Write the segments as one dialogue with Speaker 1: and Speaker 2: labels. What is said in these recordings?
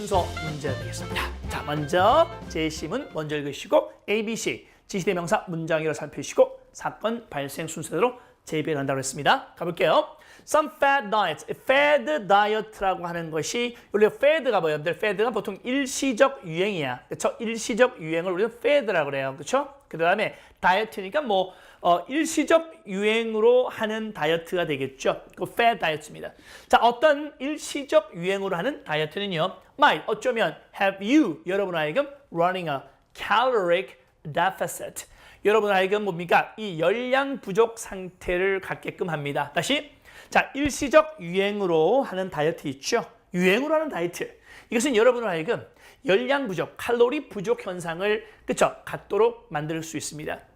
Speaker 1: 순서 문제 되겠습니다. 자, 먼저 제시문 먼저 읽으시고 A, B, C 지시대명사 문장으로 살피시고 사건 발생 순서대로 재배한다고 했습니다. 가볼게요. Some fad diets. fad diet라고 하는 것이 원래 fad가 뭐예요? 여러분들 fad가 보통 일시적 유행이야. 그렇죠? 일시적 유행을 우리는 fad라고 그래요. 그렇죠? 그다음에 다이어트니까 뭐 어, 일시적 유행으로 하는 다이어트가 되겠죠. 그 fad 다이어트입니다. 자, 어떤 일시적 유행으로 하는 다이어트는요. might 어쩌면 have you 여러분 하여금 running a caloric deficit. 여러분 하여금 뭡니까? 이 열량 부족 상태를 갖게끔 합니다. 다시 자, 일시적 유행으로 하는 다이어트 있죠? 유행으로 하는 다이어트. 이것은 여러분을 하여금 열량 부족, 칼로리 부족 현상을 그쵸? 갖도록 만들 수 있습니다.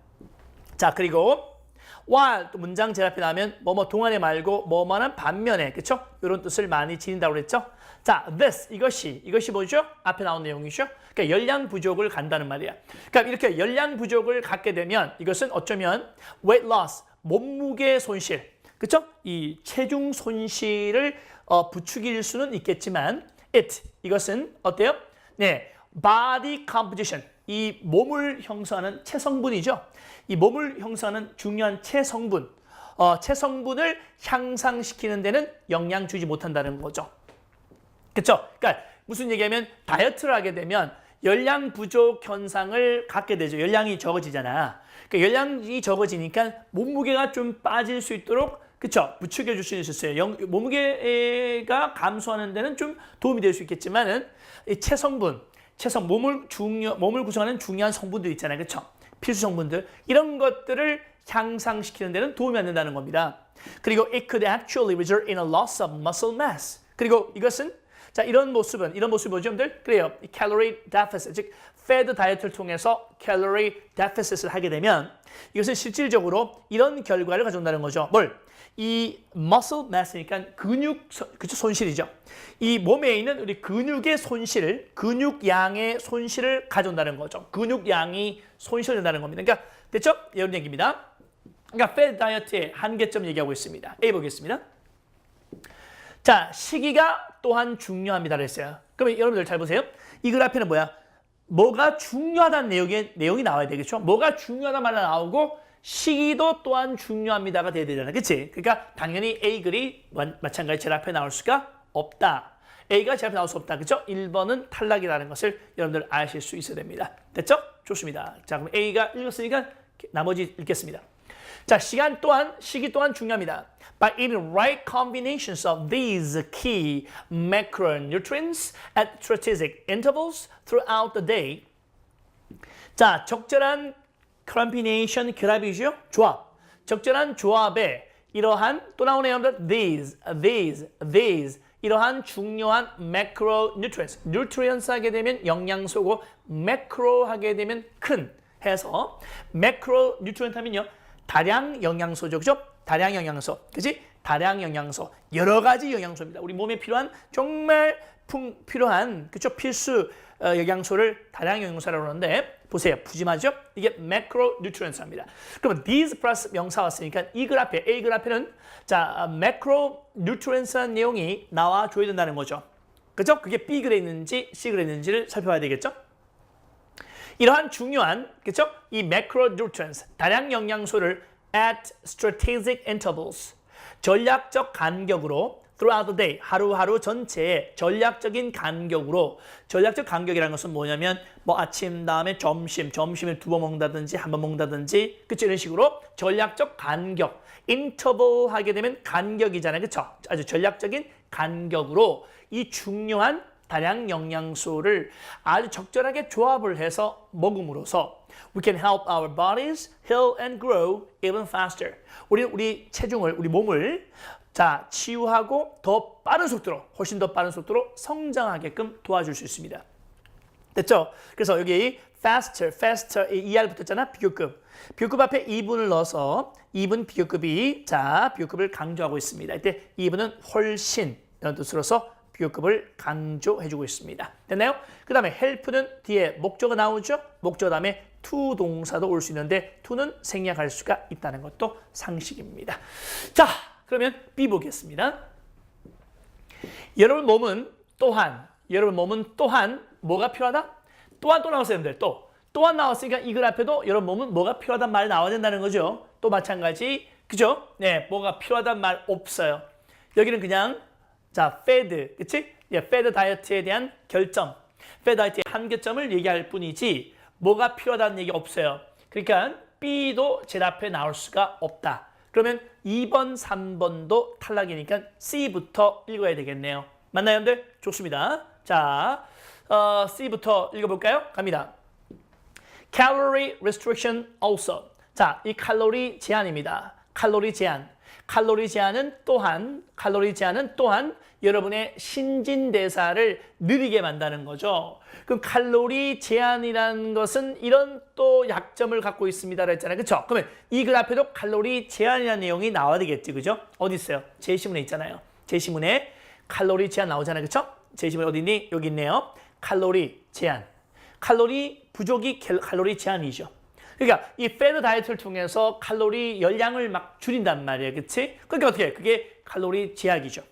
Speaker 1: 자, 그리고 while 또 문장 제 앞에 나오면 뭐뭐 동안에 말고 뭐뭐는 반면에 그쵸? 이런 뜻을 많이 지닌다고 그랬죠? 자, this 이것이 이것이 뭐죠? 앞에 나온 내용이죠. 그러니까 열량 부족을 간다는 말이야. 그러니까 이렇게 열량 부족을 갖게 되면 이것은 어쩌면 weight loss 몸무게 손실, 그렇죠? 이 체중 손실을 어, 부추길 수는 있겠지만 it 이것은 어때요? 네, body composition 이 몸을 형성하는 체성분이죠. 이 몸을 형성하는 중요한 체성분, 어, 체성분을 향상시키는 데는 영향 주지 못한다는 거죠. 그렇죠? 그러니까 무슨 얘기하면 다이어트를 하게 되면 열량 부족 현상을 갖게 되죠. 열량이 적어지잖아. 그러니까 열량이 적어지니까 몸무게가 좀 빠질 수 있도록 그쵸? 부추겨 줄 수 있었어요. 영, 몸무게가 감소하는 데는 좀 도움이 될 수 있겠지만은 이 체성분, 체성 몸을 중요 몸을 구성하는 중요한 성분들 있잖아요. 그쵸? 필수 성분들 이런 것들을 향상시키는 데는 도움이 안 된다는 겁니다. 그리고 it could actually result in a loss of muscle mass. 그리고 이것은 자 이런 모습은 이런 모습이 뭐죠, 여러분들? 그래요. 이 calorie deficit, 즉 fad 다이어트를 통해서 calorie deficit을 하게 되면 이것은 실질적으로 이런 결과를 가져온다는 거죠. 뭘? 이 muscle mass니까 근육 그쵸 손실이죠. 이 몸에 있는 우리 근육의 손실, 근육 양의 손실을 가져온다는 거죠. 근육 양이 손실된다는 겁니다. 그러니까 됐죠? 이런 얘기입니다. 그러니까 fad 다이어트의 한계점 얘기하고 있습니다. A 보겠습니다. 자, 시기가 또한 중요합니다. 그랬어요. 그러면 여러분들 잘 보세요. 이 그래프는 뭐야? 뭐가 중요하다는 내용이, 내용이 나와야 되겠죠? 뭐가 중요하다는 말이 나오고 시기도 또한 중요합니다가 돼야 되잖아요. 그치? 그러니까 당연히 A 글이 마찬가지 제일 앞에 나올 수가 없다. A가 제 앞에 나올 수 없다. 그죠? 1번은 탈락이라는 것을 여러분들 아실 수 있어야 됩니다. 됐죠? 좋습니다. 자, 그럼 A가 읽었으니까 나머지 읽겠습니다. 자, 시간 또한, 시기 또한 중요합니다. By eating right combinations of these key macronutrients at strategic intervals throughout the day. 자, 적절한 combination 결합이죠. 조합. 적절한 조합에 이러한 또 나오네요. these, these, these 이러한 중요한 macronutrients. nutrients 하게 되면 영양소고 macro 하게 되면 큰 해서 macronutrient 하면요. 다량 영양소죠. 그죠? 다량 영양소. 그지? 다량 영양소. 여러 가지 영양소입니다. 우리 몸에 필요한 정말 풍, 필요한 그죠? 필수 어, 영양소를 다량 영양소라고 하는데 보세요. 푸짐하죠? 이게 macronutrients입니다. 그러면 these 플러스 명사 왔으니까 이 그래프에 A 그래프는 자 macronutrients라는 내용이 나와 줘야 된다는 거죠. 그죠? 그게 B 있는지 C 글에 있는지를 살펴봐야 되겠죠? 이러한 중요한 그죠? 이 macronutrients 다량 영양소를 at strategic intervals 전략적 간격으로 throughout the day 하루하루 전체에 전략적인 간격으로 전략적 간격이라는 것은 뭐냐면 뭐 아침 다음에 점심 점심을 두 번 먹는다든지 한 번 먹는다든지 그쵸? 이런 식으로 전략적 간격 인터벌 하게 되면 간격이잖아요. 그쵸? 아주 전략적인 간격으로 이 중요한 다량 영양소를 아주 적절하게 조합을 해서 먹음으로써 we can help our bodies heal and grow even faster. 우리 우리 체중을 우리 몸을 자 치유하고 더 빠른 속도로 훨씬 더 빠른 속도로 성장하게끔 도와줄 수 있습니다. 됐죠? 그래서 여기 faster, faster 이 ER 붙었잖아 비교급. 비교급 앞에 2분을 넣어서 2분 비교급이 자 비교급을 강조하고 있습니다. 이때 2분은 훨씬 이런 뜻으로서 비교급을 강조해주고 있습니다. 됐나요? 그 다음에 help는 뒤에 목적어 나오죠? 목적어 다음에 to 동사도 올 수 있는데 to는 생략할 수가 있다는 것도 상식입니다. 자, 그러면 B 보겠습니다. 여러분 몸은 또한 여러분 몸은 또한 뭐가 필요하다? 또한 또 나왔어요, 여러분들. 또. 또한 나왔으니까 이 글 앞에도 여러분 몸은 뭐가 필요하단 말 나와야 된다는 거죠. 또 마찬가지. 그죠? 네, 뭐가 필요하단 말 없어요. 여기는 그냥 자, fed. 그치? 예, fed 다이어트에 대한 결점. fed 다이어트의 한계점을 얘기할 뿐이지 뭐가 필요하다는 얘기 없어요. 그러니까 B도 제 앞에 나올 수가 없다. 그러면 2번, 3번도 탈락이니까 C부터 읽어야 되겠네요. 맞나요, 여러분들? 좋습니다. 자, 어, C부터 읽어볼까요? 갑니다. Calorie restriction also. 자, 이 칼로리 제한입니다. 칼로리 제한. 칼로리 제한은 또한 칼로리 제한은 또한 여러분의 신진대사를 느리게 만드는 거죠. 그럼 칼로리 제한이라는 것은 이런 또 약점을 갖고 있습니다. 그랬잖아요. 그렇죠? 그러면 이글 앞에도 칼로리 제한이라는 내용이 나와야 되겠지. 그죠? 어디 있어요? 제시문에 있잖아요. 제시문에 칼로리 제한 나오잖아요. 그렇죠? 제시문 어디 있니? 여기 있네요. 칼로리 제한. 칼로리 부족이 캘- 칼로리 제한이죠. 그러니까 이 패드 다이어트를 통해서 칼로리 열량을 막 줄인단 말이에요. 그치? 그러니까 어떻게 해? 그게 칼로리 제약이죠.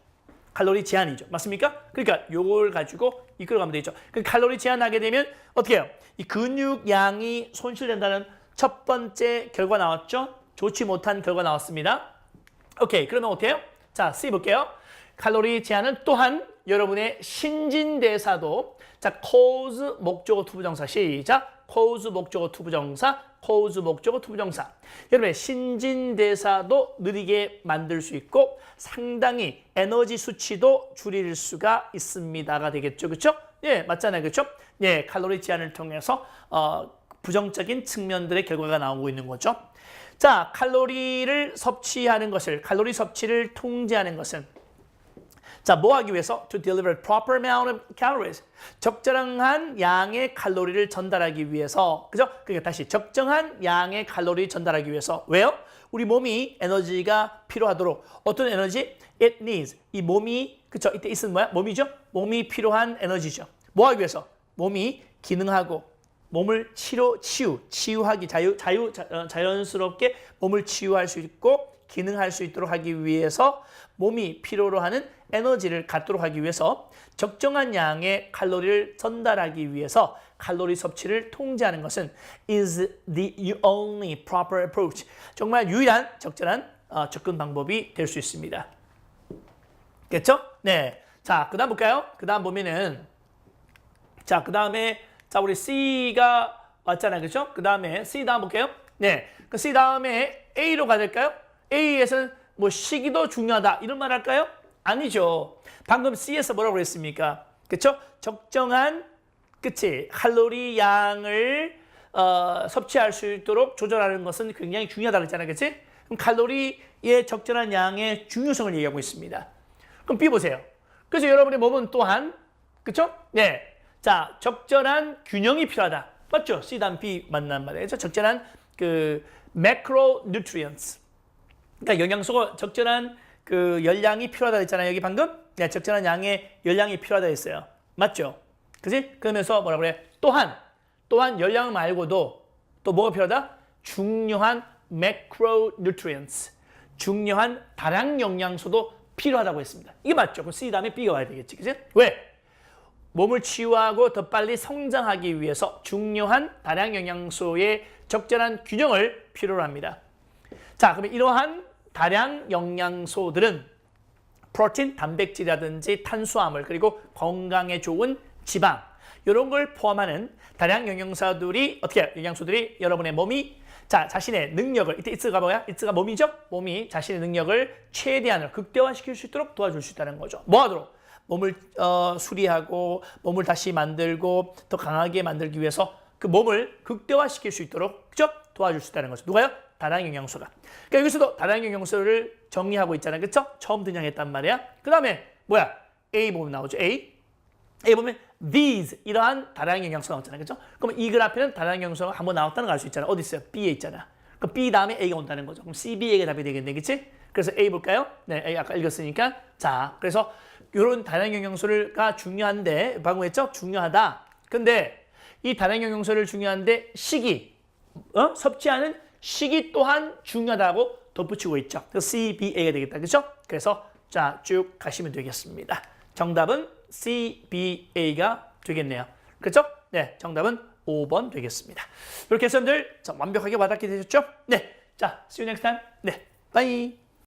Speaker 1: 칼로리 제한이죠. 맞습니까? 그러니까 요걸 가지고 이끌어가면 되죠. 그 칼로리 제한하게 되면 어떻게 해요? 이 근육량이 손실된다는 첫 번째 결과 나왔죠? 좋지 못한 결과 나왔습니다. 오케이. 그러면 어떻게 해요? 자, C 볼게요. 칼로리 제한은 또한 여러분의 신진대사도 자, cause 목적어 투부정사 시작. cause 목적어 투부정사, cause 목적어 투부정사. 여러분의 신진대사도 느리게 만들 수 있고 상당히 에너지 수치도 줄일 수가 있습니다가 되겠죠. 그렇죠? 예, 맞잖아요. 그렇죠? 예, 칼로리 제한을 통해서 어, 부정적인 측면들의 결과가 나오고 있는 거죠. 자, 칼로리를 섭취하는 것을 칼로리 섭취를 통제하는 것은 자, 뭐 하기 위해서? To deliver proper amount of calories. 적절한 양의 칼로리를 전달하기 위해서. 그죠? 그러니까 다시 적정한 양의 칼로리 전달하기 위해서. 왜요? 우리 몸이 에너지가 필요하도록 어떤 에너지? It needs. 이 몸이 그쵸? 이때 있는 뭐야? 몸이죠? 몸이 필요한 에너지죠. 뭐 하기 위해서? 몸이 기능하고 몸을 치료, 치유, 치유하기, 자유, 자유, 자, 어, 자연스럽게 몸을 치유할 수 있고 기능할 수 있도록 하기 위해서 몸이 필요로 하는 에너지를 갖도록 하기 위해서 적정한 양의 칼로리를 전달하기 위해서 칼로리 섭취를 통제하는 것은 is the only proper approach. 정말 유일한 적절한 어, 접근 방법이 될 수 있습니다. 겠죠? 네. 자, 그 다음 볼까요? 그 다음 보면은 자, 그 다음에 자, 우리 C가 왔잖아요. 그렇죠? 그 다음에 C 다음 볼게요. 네. 그 C 다음에 A로 가야 될까요? A에서는 뭐 시기도 중요하다. 이런 말 할까요? 아니죠. 방금 C에서 뭐라고 그랬습니까? 그렇죠? 적정한 그치 칼로리 양을 어, 섭취할 수 있도록 조절하는 것은 굉장히 중요하다 그랬잖아요. 그치? 그럼 칼로리의 적절한 양의 중요성을 얘기하고 있습니다. 그럼 B 보세요. 그래서 여러분의 몸은 또한 그쵸? 네. 자, 적절한 균형이 필요하다. 맞죠? C 다음 B 맞는 말이에요. 적절한 그 뉴트리언츠. 그러니까 영양소가 적절한 그 열량이 필요하다 했잖아요. 여기 방금 네, 적절한 양의 열량이 필요하다 했어요. 맞죠? 그지? 그러면서 뭐라 그래? 또한 또한 열량 말고도 또 뭐가 필요하다? 중요한 뉴트리언츠. 중요한 다량 영양소도 필요하다고 했습니다. 이게 맞죠? 그럼 C 다음에 B가 와야 되겠지. 그지? 왜? 몸을 치유하고 더 빨리 성장하기 위해서 중요한 다량 영양소의 적절한 균형을 필요로 합니다. 자, 그러면 이러한 다량 영양소들은 프로틴, 단백질이라든지 탄수화물 그리고 건강에 좋은 지방 이런 걸 포함하는 다량 영양소들이 어떻게? 영양소들이 여러분의 몸이 자 자신의 능력을 이때 이츠가 뭐야? 이츠가 몸이죠? 몸이 자신의 능력을 최대한으로 극대화시킬 수 있도록 도와줄 수 있다는 거죠. 뭐하도록? 몸을 어, 수리하고 몸을 다시 만들고 더 강하게 만들기 위해서 그 몸을 극대화시킬 수 있도록 그죠? 도와줄 수 있다는 거죠. 누가요? 다량 영양소가. 그러니까 여기서도 다량 영양소를 정리하고 있잖아요. 그렇죠? 처음 등장했단 말이야. 그다음에 뭐야? A 보면 나오죠. A. A 보면 these 이러한 다량 영양소 나왔잖아요. 그렇죠? 그러면 이글 앞에는 다량 영양소가 한번 나왔다는 걸 알 수 있잖아. 어디 있어요? B에 있잖아. 그럼 B 다음에 A가 온다는 거죠. 그럼 C, B에게 답이 되겠네. 그렇지? 그래서 A 볼까요? 네, A 아까 읽었으니까. 자, 그래서 이런 다량 영양소가 중요한데 방금 했죠? 중요하다. 근데 이 다량 영양소를 중요한데 시기 어? 섭취하는 시기 또한 중요하다고 덧붙이고 있죠. 그래서 C, B, A가 되겠다. 그렇죠? 그래서 자, 쭉 가시면 되겠습니다. 정답은 CBA가 되겠네요. 그렇죠? 네, 정답은 5번 되겠습니다. 이렇게 해서 여러분들 자, 완벽하게 와닿게 되셨죠? 네, 자, see you next time. 네, bye.